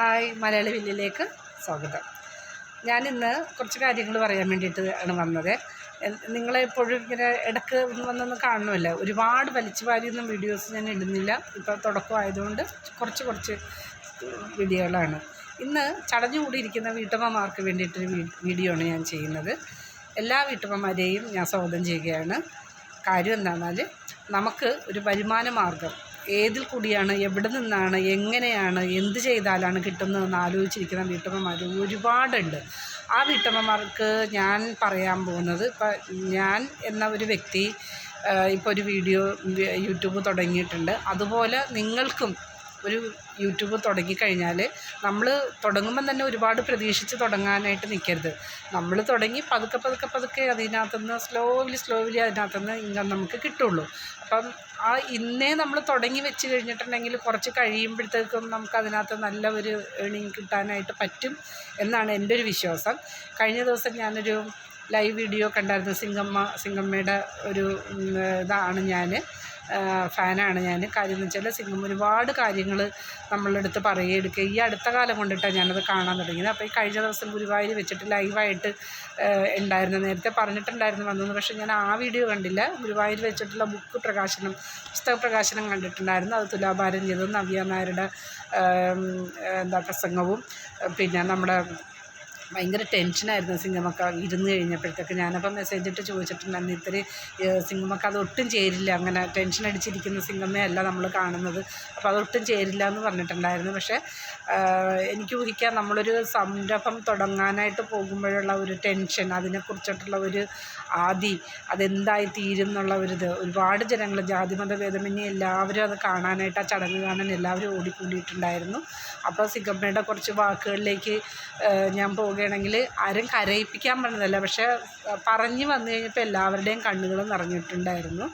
Hi Malayali വില്ലിലേക്ക് സ്വാഗതം. ഞാൻ ഇന്ന് കുറച്ച് കാര്യങ്ങൾ പറയാൻ വേണ്ടിയിട്ട് ആണ് വന്നത്. നിങ്ങളെപ്പോഴും ഇങ്ങനെ ഇടയ്ക്ക് വന്നൊന്ന് കാണണമല്ലോ ഒരുപാട് വലിച്ചു വാരിയൊന്നും വീഡിയോസ് ഞാൻ ഇടുന്നില്ല. ഇപ്പോൾ തുടക്കമായതുകൊണ്ട് കുറച്ച് കുറച്ച് വീഡിയോകളാണ്. ഇന്ന് ചടഞ്ഞു കൂടിയിരിക്കുന്ന വീട്ടമ്മമാർക്ക് വേണ്ടിയിട്ടൊരു വീഡിയോ ആണ് ഞാൻ ചെയ്യുന്നത്. എല്ലാ വീട്ടമ്മമാരെയും ഞാൻ സ്വാഗതം ചെയ്യുകയാണ്. കാര്യം എന്താണെന്നാൽ നമുക്ക് ഒരു വരുമാന മാർഗം ഏതിൽ കൂടിയാണ് എവിടെ നിന്നാണ് എങ്ങനെയാണ് എന്ത് ചെയ്താലാണ് കിട്ടുന്നതെന്ന് ആലോചിച്ചിരിക്കുന്ന വീട്ടമ്മമാർ ഒരുപാടുണ്ട്. ആ വീട്ടമ്മമാർക്ക് ഞാൻ പറയാൻ പോകുന്നത് ഇപ്പം ഞാൻ എന്ന ഒരു വ്യക്തി ഇപ്പോൾ ഒരു വീഡിയോ യൂട്യൂബ് തുടങ്ങിയിട്ടുണ്ട്. അതുപോലെ നിങ്ങൾക്കും ഒരു യൂട്യൂബ് തുടങ്ങിക്കഴിഞ്ഞാൽ നമ്മൾ തുടങ്ങുമ്പം തന്നെ ഒരുപാട് പ്രതീക്ഷിച്ച് തുടങ്ങാനായിട്ട് നിൽക്കരുത് നമ്മൾ തുടങ്ങി പതുക്കെ പതുക്കെ പതുക്കെ അതിനകത്തുനിന്ന് സ്ലോലി സ്ലോലി അതിനകത്തുനിന്ന് ഇൻകം നമുക്ക് കിട്ടുള്ളൂ. അപ്പം ആ ഇന്നേ നമ്മൾ തുടങ്ങി വെച്ച് കഴിഞ്ഞിട്ടുണ്ടെങ്കിൽ കുറച്ച് കഴിയുമ്പോഴത്തേക്കും നമുക്ക് അതിനകത്ത് നല്ല ഒരു ഏണിങ് കിട്ടാനായിട്ട് പറ്റും എന്നാണ് എന്റെ ഒരു വിശ്വാസം. കഴിഞ്ഞ ദിവസം ഞാനൊരു ലൈവ് വീഡിയോ കണ്ടായിരുന്നു സിംഗമ്മ സിംഗമ്മയുടെ ഒരു ഇതാണ് ഞാൻ ഫാനാണ് ഞാൻ. കാര്യം എന്ന് വെച്ചാൽ സിംഗം ഒരുപാട് കാര്യങ്ങൾ നമ്മളുടെ അടുത്ത് ഈ അടുത്ത കാലം കൊണ്ടിട്ടാണ് ഞാനത് കാണാൻ തുടങ്ങിയത്. അപ്പോൾ ഈ കഴിഞ്ഞ ദിവസം ഗുരുവായൂർ വെച്ചിട്ട് ലൈവായിട്ട് ഉണ്ടായിരുന്നു. നേരത്തെ പറഞ്ഞിട്ടുണ്ടായിരുന്നു വന്നത് പക്ഷേ ഞാൻ ആ വീഡിയോ കണ്ടില്ല. ഗുരുവായൂർ വെച്ചിട്ടുള്ള ബുക്ക് പ്രകാശനം പുസ്തക പ്രകാശനം കണ്ടിട്ടുണ്ടായിരുന്നു. അത് തുലാഭാരം ചെയ്തതും നവ്യ എന്താ പ്രസംഗവും. പിന്നെ നമ്മുടെ ഭയങ്കര ടെൻഷനായിരുന്നു സിംഗമക്ക ഇരുന്ന് കഴിഞ്ഞപ്പോഴത്തേക്ക്. ഞാനപ്പം മെസ്സേജ് ഇട്ട് ചോദിച്ചിട്ടുണ്ടായിരുന്നു ഇത്തിരി സിംഗമക്ക അതൊട്ടും ചേരില്ല. അങ്ങനെ ടെൻഷൻ അടിച്ചിരിക്കുന്ന സിംഗമ്മയല്ല നമ്മൾ കാണുന്നത്. അപ്പോൾ അതൊട്ടും ചേരില്ല എന്ന് പറഞ്ഞിട്ടുണ്ടായിരുന്നു. പക്ഷേ എനിക്ക് ഊഹിക്കാം നമ്മളൊരു സംരംഭം തുടങ്ങാനായിട്ട് പോകുമ്പോഴുള്ള ഒരു ടെൻഷൻ അതിനെക്കുറിച്ചിട്ടുള്ള ഒരു ആദി അതെന്തായി തീരും എന്നുള്ള ഒരു ഇത്. ഒരുപാട് ജനങ്ങൾ ജാതിമത ഭേദമന്യേ എല്ലാവരും അത് കാണാനായിട്ട് ആ ചടങ്ങ് കാണാൻ എല്ലാവരും ഓടിക്കൂടിയിട്ടുണ്ടായിരുന്നു. അപ്പോൾ സിംഗമ്മയുടെ കുറച്ച് വാക്കുകളിലേക്ക് ഞാൻ ഞാൻ പോവുകയാണെങ്കിൽ ആരും കരയിപ്പിക്കാൻ പറഞ്ഞതല്ല. പക്ഷേ പറഞ്ഞു വന്നു കഴിഞ്ഞപ്പോൾ എല്ലാവരുടെയും കണ്ണുകൾ നിറഞ്ഞിട്ടുണ്ടായിരുന്നു.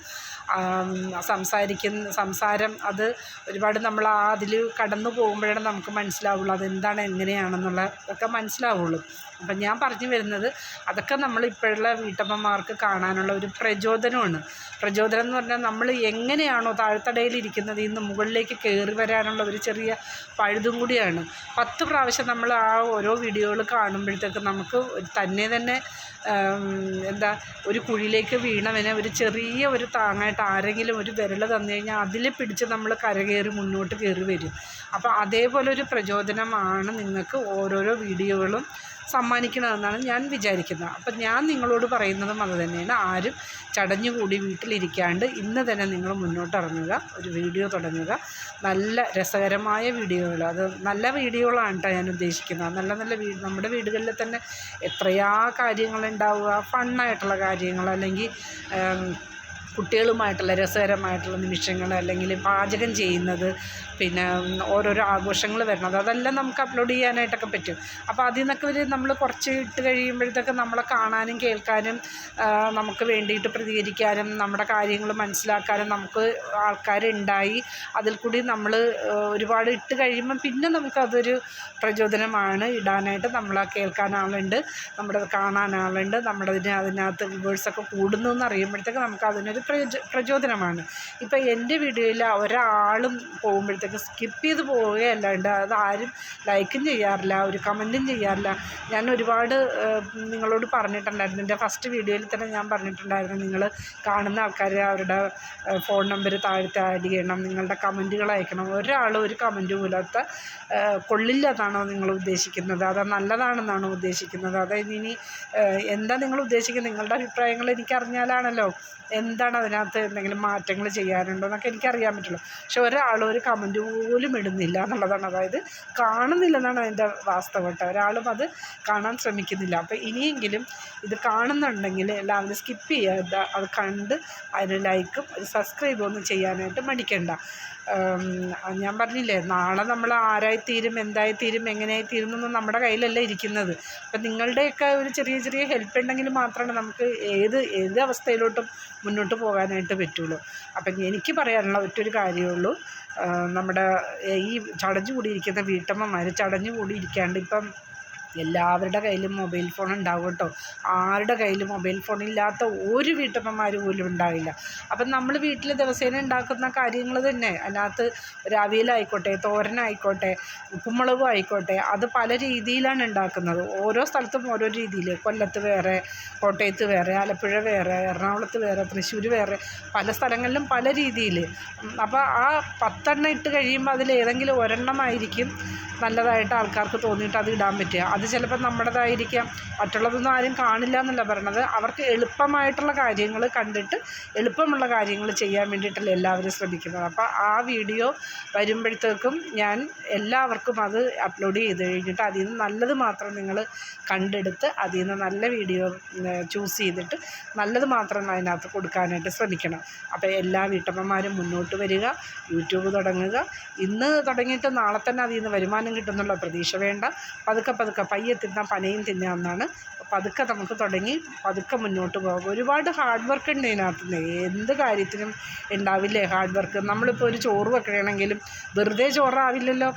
സംസാരിക്കുന്ന സംസാരം അത് ഒരുപാട് നമ്മൾ ആ അതിൽ കടന്നു പോകുമ്പോഴാണ് നമുക്ക് മനസ്സിലാവുള്ളൂ അതെന്താണ് എങ്ങനെയാണെന്നുള്ള ഒക്കെ മനസ്സിലാവുള്ളൂ. അപ്പം ഞാൻ പറഞ്ഞു വരുന്നത് അതൊക്കെ നമ്മൾ ഇപ്പോഴുള്ള വീട്ടമ്മമാർക്ക് കാണാനുള്ള ഒരു പ്രചോദനമാണ്. പ്രചോദനം എന്ന് പറഞ്ഞാൽ നമ്മൾ എങ്ങനെയാണോ താഴ്ത്തടയിൽ ഇരിക്കുന്നത് ഇന്ന് മുകളിലേക്ക് കയറി വരാനുള്ള ഒരു ചെറിയ പഴുതും കൂടിയാണ്. പത്ത് പ്രാവശ്യം നമ്മൾ ആ ഓരോ വീഡിയോകൾ കാണുമ്പോഴത്തേക്ക് നമുക്ക് തന്നെ തന്നെ എന്താ ഒരു കുഴിയിലേക്ക് വീണവനെ ഒരു ചെറിയ ഒരു താങ്ങായിട്ട് ആരെങ്കിലും ഒരു വിരൽ തന്നു കഴിഞ്ഞാൽ അതിൽ പിടിച്ച് നമ്മൾ കരകയറി മുന്നോട്ട് കയറി വരും. അപ്പോൾ അതേപോലെ ഒരു പ്രചോദനമാണ് നിങ്ങൾക്ക് ഓരോരോ വീഡിയോകളും സമ്മാനിക്കണമെന്നാണ് ഞാൻ വിചാരിക്കുന്നത്. അപ്പം ഞാൻ നിങ്ങളോട് പറയുന്നതും അത് തന്നെയാണ്. ആരും ചടഞ്ഞുകൂടി വീട്ടിലിരിക്കാണ്ട് ഇന്ന് തന്നെ നിങ്ങൾ മുന്നോട്ട് ഇറങ്ങുക ഒരു വീഡിയോ തുടങ്ങുക. നല്ല രസകരമായ വീഡിയോകൾ. അത് നല്ല വീഡിയോകളാണ് കേട്ടോ ഞാൻ ഉദ്ദേശിക്കുന്നത്. നല്ല നല്ല വീ നമ്മുടെ വീടുകളിൽ തന്നെ എത്രയാ കാര്യങ്ങളുണ്ടാവുക. ഫണ്ണായിട്ടുള്ള കാര്യങ്ങൾ അല്ലെങ്കിൽ കുട്ടികളുമായിട്ടുള്ള രസകരമായിട്ടുള്ള നിമിഷങ്ങൾ അല്ലെങ്കിൽ പാചകം ചെയ്യുന്നത് പിന്നെ ഓരോരോ ആഘോഷങ്ങൾ വരുന്നത് അതെല്ലാം നമുക്ക് അപ്ലോഡ് ചെയ്യാനായിട്ടൊക്കെ പറ്റും. അപ്പോൾ അതിൽ നിന്നൊക്കെ ഒരു നമ്മൾ കുറച്ച് ഇട്ട് കഴിയുമ്പോഴത്തേക്ക് നമ്മളെ കാണാനും കേൾക്കാനും നമുക്ക് വേണ്ടിയിട്ട് പ്രതികരിക്കാനും നമ്മുടെ കാര്യങ്ങൾ മനസ്സിലാക്കാനും നമുക്ക് ആൾക്കാരുണ്ടായി. അതിൽ കൂടി നമ്മൾ ഒരുപാട് ഇട്ട് കഴിയുമ്പം പിന്നെ നമുക്കതൊരു പ്രചോദനമാണ്. ഇടാനായിട്ട് നമ്മളെ കേൾക്കാൻ ആളുണ്ട് നമ്മുടെ കാണാൻ ആളുണ്ട് നമ്മുടെ അതിന് അതിനകത്ത് വ്യൂവേഴ്സൊക്കെ കൂടുന്നു എന്ന് അറിയുമ്പോഴത്തേക്ക് നമുക്ക് അതിനൊരു പ്രചോ പ്രചോദനമാണ്. ഇപ്പം എന്റെ വീഡിയോയിൽ ഒരാളും പോകുമ്പോഴത്തേക്ക് സ്കിപ്പ് ചെയ്ത് പോവുകയല്ലാണ്ട് അത് ആരും ലൈക്കും ചെയ്യാറില്ല ഒരു കമന്റും ചെയ്യാറില്ല. ഞാൻ ഒരുപാട് നിങ്ങളോട് പറഞ്ഞിട്ടുണ്ടായിരുന്നു. എന്റെ ഫസ്റ്റ് വീഡിയോയിൽ തന്നെ ഞാൻ പറഞ്ഞിട്ടുണ്ടായിരുന്നു. നിങ്ങൾ കാണുന്ന ആൾക്കാർ അവരുടെ ഫോൺ നമ്പർ താഴത്തെ ആഡ് ചെയ്യണം നിങ്ങളുടെ കമന്റുകൾ അയക്കണം. ഒരാളും ഒരു കമന്റ് പോലാത്ത കൊള്ളില്ലാതാണോ നിങ്ങൾ ഉദ്ദേശിക്കുന്നത്? അത് നല്ലതാണെന്നാണോ ഉദ്ദേശിക്കുന്നത്? അതായത് ഇനി എന്താ നിങ്ങൾ ഉദ്ദേശിക്കുന്നത്? നിങ്ങളുടെ അഭിപ്രായങ്ങൾ എനിക്കറിഞ്ഞാലാണല്ലോ എന്താണ് അതിനകത്ത് എന്തെങ്കിലും മാറ്റങ്ങൾ ചെയ്യാനുണ്ടോ എന്നൊക്കെ എനിക്കറിയാൻ പറ്റുള്ളൂ. പക്ഷെ ഒരാളും ഒരു കമന്റ് പോലും ഇടുന്നില്ല എന്നുള്ളതാണ്. അതായത് കാണുന്നില്ലെന്നാണ് അതിന്റെ വാസ്തവം കേട്ടോ. ഒരാളും അത് കാണാൻ ശ്രമിക്കുന്നില്ല. അപ്പോൾ ഇനിയെങ്കിലും ഇത് കാണുന്നുണ്ടെങ്കിൽ എല്ലാവരും സ്കിപ്പ് ചെയ്യാതെ അത് കണ്ട് അതിന് ലൈക്കും സബ്സ്ക്രൈബും ഒന്നും ചെയ്യാനായിട്ട് മടിക്കണ്ട. ഞാൻ പറഞ്ഞില്ലേ നാളെ നമ്മൾ ആരായിത്തീരും എന്തായിത്തീരും എങ്ങനെയായിത്തീരും എന്നൊന്നും നമ്മുടെ കയ്യിലല്ല ഇരിക്കുന്നത്. അപ്പം നിങ്ങളുടെയൊക്കെ ഒരു ചെറിയ ചെറിയ ഹെൽപ്പ് ഉണ്ടെങ്കിൽ മാത്രമാണ് നമുക്ക് ഏത് ഏത് അവസ്ഥയിലോട്ടും മുന്നോട്ട് പോകാനായിട്ട് പറ്റുള്ളൂ. അപ്പം എനിക്ക് പറയാനുള്ള ഒറ്റൊരു കാര്യമുള്ളൂ ആ, നമ്മുടെ ഈ ചടഞ്ഞു കൂടിയിരിക്കുന്ന വീട്ടമ്മമാർ ചടഞ്ഞു കൂടിയിരിക്കാണ്ട് ഇപ്പം എല്ലാവരുടെ കയ്യിലും മൊബൈൽ ഫോൺ ഉണ്ടാവും കേട്ടോ. ആരുടെ കയ്യിലും മൊബൈൽ ഫോൺ ഇല്ലാത്ത ഒരു വീട്ടമ്മമാർ പോലും ഉണ്ടാവില്ല. അപ്പം നമ്മൾ വീട്ടിൽ ദിവസേന ഉണ്ടാക്കുന്ന കാര്യങ്ങൾ തന്നെ. അതിനകത്ത് രവിയിലായിക്കോട്ടെ തോരനായിക്കോട്ടെ ഉപ്പുമുളകും ആയിക്കോട്ടെ അത് പല രീതിയിലാണ് ഉണ്ടാക്കുന്നത്. ഓരോ സ്ഥലത്തും ഓരോ രീതിയിൽ. കൊല്ലത്ത് വേറെ കോട്ടയത്ത് വേറെ ആലപ്പുഴ വേറെ എറണാകുളത്ത് വേറെ തൃശ്ശൂർ വേറെ പല സ്ഥലങ്ങളിലും പല രീതിയിൽ. അപ്പോൾ ആ പത്തെണ്ണം ഇട്ട് കഴിയുമ്പോൾ അതിൽ ഏതെങ്കിലും ഒരെണ്ണമായിരിക്കും നല്ലതായിട്ട് ആൾക്കാർക്ക് തോന്നിയിട്ട് അത് ഇടാൻ പറ്റുക. ചിലപ്പോൾ നമ്മുടേതായിരിക്കാം. മറ്റുള്ളതൊന്നും ആരും കാണില്ല എന്നല്ല പറയണത്. അവർക്ക് എളുപ്പമായിട്ടുള്ള കാര്യങ്ങൾ കണ്ടിട്ട് എളുപ്പമുള്ള കാര്യങ്ങൾ ചെയ്യാൻ വേണ്ടിയിട്ടല്ല എല്ലാവരും ശ്രമിക്കുന്നത്. അപ്പോൾ ആ വീഡിയോ വരുമ്പോഴത്തേക്കും ഞാൻ എല്ലാവർക്കും അത് അപ്ലോഡ് ചെയ്ത് കഴിഞ്ഞിട്ട് അതിൽ നിന്ന് നല്ലത് മാത്രം നിങ്ങൾ കണ്ടെടുത്ത് അതിൽ നിന്ന് നല്ല വീഡിയോ ചൂസ് ചെയ്തിട്ട് നല്ലത് മാത്രം അതിനകത്ത് കൊടുക്കാനായിട്ട് ശ്രമിക്കണം. അപ്പോൾ എല്ലാ വീട്ടമ്മമാരും മുന്നോട്ട് വരിക യൂട്യൂബ് തുടങ്ങുക. ഇന്ന് തുടങ്ങിയിട്ട് നാളെ തന്നെ അതിൽ നിന്ന് വരുമാനം കിട്ടുന്നുള്ള പ്രതീക്ഷ വേണ്ട. പതുക്കെ പതുക്കെ പയ്യെ തിന്നാം പനയും തിന്നാമെന്നാണ് പതുക്കെ നമുക്ക് തുടങ്ങി പതുക്കെ മുന്നോട്ട് പോകാം. ഒരുപാട് ഹാർഡ് വർക്ക് ഉണ്ട് ഇതിനകത്ത് എന്ത് കാര്യത്തിനും ഉണ്ടാവില്ലേ ഹാർഡ് വർക്ക് നമ്മളിപ്പോൾ ഒരു ചോറ് വെക്കണമെങ്കിലും വെറുതെ ചോറാവില്ലല്ലോ.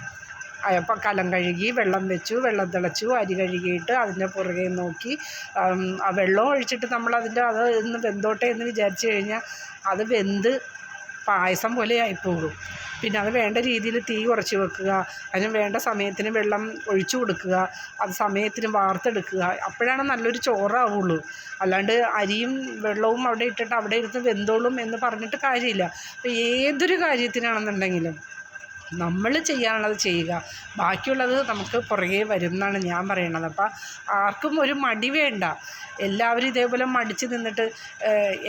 അപ്പം കലം കഴുകി വെള്ളം വെച്ചു വെള്ളം തിളച്ചു അരി കഴുകിയിട്ട് അതിന്റെ പുറകെ നോക്കി ആ വെള്ളം ഒഴിച്ചിട്ട് നമ്മൾ അതിന്റെ അത് ഇന്ന് വെന്തോട്ടെ എന്ന് വിചാരിച്ചു കഴിഞ്ഞാൽ അത് വെന്ത് പായസം പോലെ ആയിപ്പോകും. പിന്നെ അത് വേണ്ട രീതിയിൽ തീ കുറച്ച് വെക്കുക അതിന് വേണ്ട സമയത്തിന് വെള്ളം ഒഴിച്ചു കൊടുക്കുക അത് സമയത്തിന് വാർത്തെടുക്കുക. അപ്പോഴാണ് നല്ലൊരു ചോറാവുള്ളൂ. അല്ലാണ്ട് അരിയും വെള്ളവും അവിടെ ഇട്ടിട്ട് അവിടെ ഇരുന്ന് വെന്തോളും എന്ന് പറഞ്ഞിട്ട് കാര്യമില്ല. അപ്പോൾ ഏതൊരു കാര്യത്തിനാണെന്നുണ്ടെങ്കിലും. നമ്മൾ ചെയ്യാനുള്ളത് ചെയ്യുക. ബാക്കിയുള്ളത് നമുക്ക് പുറകെ വരും എന്നാണ് ഞാൻ പറയുന്നത് അപ്പം ആർക്കും ഒരു മടി വേണ്ട. എല്ലാവരും ഇതേപോലെ മടിച്ച് നിന്നിട്ട്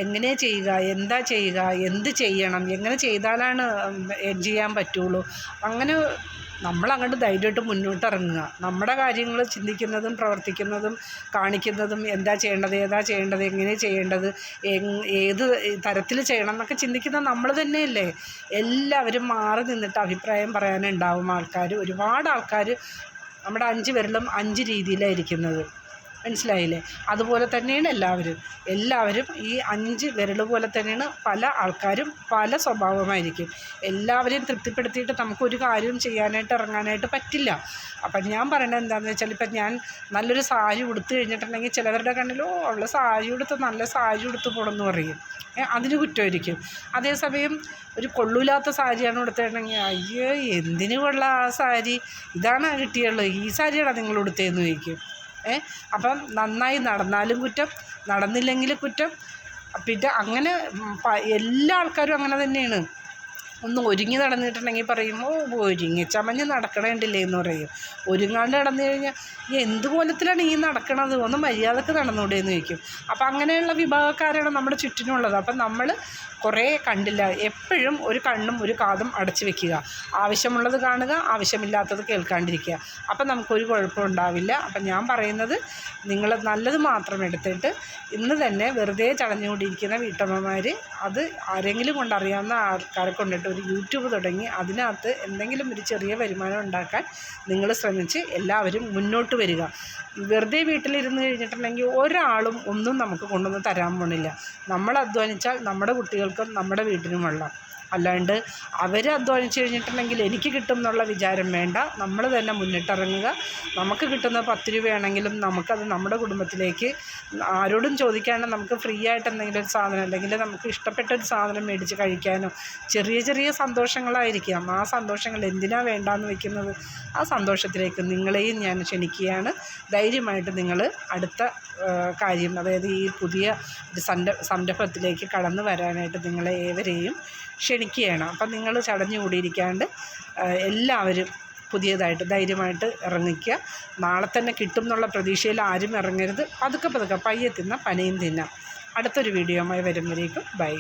എങ്ങനെ ചെയ്യുക? എന്താ ചെയ്യുക? എന്ത് ചെയ്യണം? എങ്ങനെ ചെയ്താലാണ് ചെയ്യാൻ പറ്റുള്ളൂ? അങ്ങനെ നമ്മൾ അങ്ങോട്ട് ധൈര്യമായിട്ട് മുന്നോട്ട് ഇറങ്ങുക നമ്മുടെ കാര്യങ്ങൾ ചിന്തിക്കുന്നതും പ്രവർത്തിക്കുന്നതും കാണിക്കുന്നതും എന്താ ചെയ്യേണ്ടത് ഏതാ ചെയ്യേണ്ടത് എങ്ങനെ ചെയ്യേണ്ടത് ഏത് തരത്തിൽ ചെയ്യണം എന്നൊക്കെ ചിന്തിക്കുന്ന നമ്മൾ തന്നെയല്ലേ. എല്ലാവരും മാറി നിന്നിട്ട് അഭിപ്രായം പറയാനുണ്ടാവും ആൾക്കാർ. ഒരുപാട് ആൾക്കാർ നമ്മുടെ അഞ്ച് പേരിലും അഞ്ച് രീതിയിലായിരിക്കുന്നത്. മനസ്സിലായില്ലേ? അതുപോലെ തന്നെയാണ് എല്ലാവരും. എല്ലാവരും ഈ അഞ്ച് വിരൽ പോലെ തന്നെയാണ് പല ആൾക്കാരും പല സ്വഭാവമായിരിക്കും. എല്ലാവരെയും തൃപ്തിപ്പെടുത്തിയിട്ട് നമുക്കൊരു കാര്യവും ചെയ്യാനായിട്ട് ഇറങ്ങാനായിട്ട് പറ്റില്ല. അപ്പം ഞാൻ പറയണത് എന്താണെന്ന് വെച്ചാൽ ഇപ്പം ഞാൻ നല്ലൊരു സാരി ഉടുത്തു കഴിഞ്ഞിട്ടുണ്ടെങ്കിൽ ചിലവരുടെ കണ്ണിലോ ഉള്ള സാരി ഉടുത്ത് നല്ല സാരി ഉടുത്ത് പോകണമെന്ന് പറയും. അതിന് കുറ്റമായിരിക്കും. അതേസമയം ഒരു കൊള്ളൂലാത്ത സാരിയാണ് ഉടുത്തിട്ടുണ്ടെങ്കിൽ അയ്യോ എന്തിനു ആ സാരി? ഇതാണ് കിട്ടിയുള്ളത്. ഈ സാരിയാണ് നിങ്ങൾ ഉടുത്തതെന്ന് ചോദിക്കും. ഏ? അപ്പം നന്നായി നടന്നാലും കുറ്റം നടന്നില്ലെങ്കിൽ കുറ്റം. പിന്നെ അങ്ങനെ എല്ലാ ആൾക്കാരും അങ്ങനെ തന്നെയാണ്. ഒന്ന് ഒരുങ്ങി നടന്നിട്ടുണ്ടെങ്കിൽ പറയും ഓ ഒരുങ്ങി ചമഞ്ഞ് നടക്കണേണ്ടില്ലേ എന്ന് പറയും. ഒരുങ്ങാണ്ട് നടന്നു കഴിഞ്ഞാൽ എന്ത് കോലത്തിലാണ് ഈ നടക്കണത്? ഒന്ന് മര്യാദയ്ക്ക് നടന്നൂടെ എന്ന് ചോദിക്കും. അപ്പം അങ്ങനെയുള്ള വിഭാഗക്കാരാണ് നമ്മുടെ ചുറ്റിനുള്ളത്. അപ്പം നമ്മൾ കുറേ കണ്ടില്ല. എപ്പോഴും ഒരു കണ്ണും ഒരു കാതും അടച്ചു വെക്കുക. ആവശ്യമുള്ളത് കാണുക ആവശ്യമില്ലാത്തത് കേൾക്കാണ്ടിരിക്കുക. അപ്പം നമുക്കൊരു കുഴപ്പം ഉണ്ടാവില്ല അപ്പം ഞാൻ പറയുന്നത് നിങ്ങൾ നല്ലത് മാത്രം എടുത്തിട്ട് ഇന്ന് തന്നെ വെറുതെ ചടഞ്ഞുകൊണ്ടിരിക്കുന്ന വീട്ടമ്മമാർ അത് ആരെങ്കിലും കൊണ്ടറിയാവുന്ന ആൾക്കാരെ കൊണ്ടിട്ട് ഒരു യൂട്യൂബ് തുടങ്ങി അതിനകത്ത് എന്തെങ്കിലും ഒരു ചെറിയ വരുമാനം ഉണ്ടാക്കാൻ നിങ്ങൾ ശ്രമിച്ച് എല്ലാവരും മുന്നോട്ട് വരിക. വെറുതെ വീട്ടിലിരുന്ന് കഴിഞ്ഞിട്ടുണ്ടെങ്കിൽ ഒരാളും ഒന്നും നമുക്ക് കൊണ്ടുവന്ന് തരാൻ പോണില്ല. നമ്മൾ അധ്വാനിച്ചാൽ നമ്മുടെ കുട്ടികൾക്കും നമ്മുടെ വീട്ടിനും വെള്ളം. അല്ലാണ്ട് അവർ അധ്വാനിച്ച് കഴിഞ്ഞിട്ടുണ്ടെങ്കിൽ എനിക്ക് കിട്ടും എന്നുള്ള വിചാരം വേണ്ട. നമ്മൾ തന്നെ മുന്നിട്ടിറങ്ങുക. നമുക്ക് കിട്ടുന്ന പത്ത് രൂപയാണെങ്കിലും നമുക്കത് നമ്മുടെ കുടുംബത്തിലേക്ക് ആരോടും ചോദിക്കാണ്ട് നമുക്ക് ഫ്രീ ആയിട്ട് എന്തെങ്കിലും ഒരു സാധനം അല്ലെങ്കിൽ നമുക്ക് ഇഷ്ടപ്പെട്ട ഒരു സാധനം മേടിച്ച് കഴിക്കാനോ ചെറിയ ചെറിയ സന്തോഷങ്ങളായിരിക്കാം. ആ സന്തോഷങ്ങൾ എന്തിനാ വേണ്ടാന്ന് വെക്കുന്നത്? ആ സന്തോഷത്തിലേക്ക് നിങ്ങളെയും ഞാൻ ക്ഷണിക്കുകയാണ്. ധൈര്യമായിട്ട് നിങ്ങൾ അടുത്ത കാര്യം അതായത് ഈ പുതിയ സംരംഭത്തിലേക്ക് കടന്നു വരാനായിട്ട് നിങ്ങളെ ഏവരെയും ക്ഷണിക്കുകയാണ് അപ്പം നിങ്ങൾ ചടഞ്ഞു കൂടിയിരിക്കാണ്ട് എല്ലാവരും പുതിയതായിട്ട് ധൈര്യമായിട്ട് ഇറങ്ങിക്കുക. നാളെ തന്നെ കിട്ടും എന്നുള്ള പ്രതീക്ഷയിൽ ആരും ഇറങ്ങരുത്. പതുക്കെ പതുക്കെ പയ്യെ തിന്ന പനയും തിന്നാം. അടുത്തൊരു വീഡിയോയുമായി വരുമ്പോഴേക്കും. ബൈ.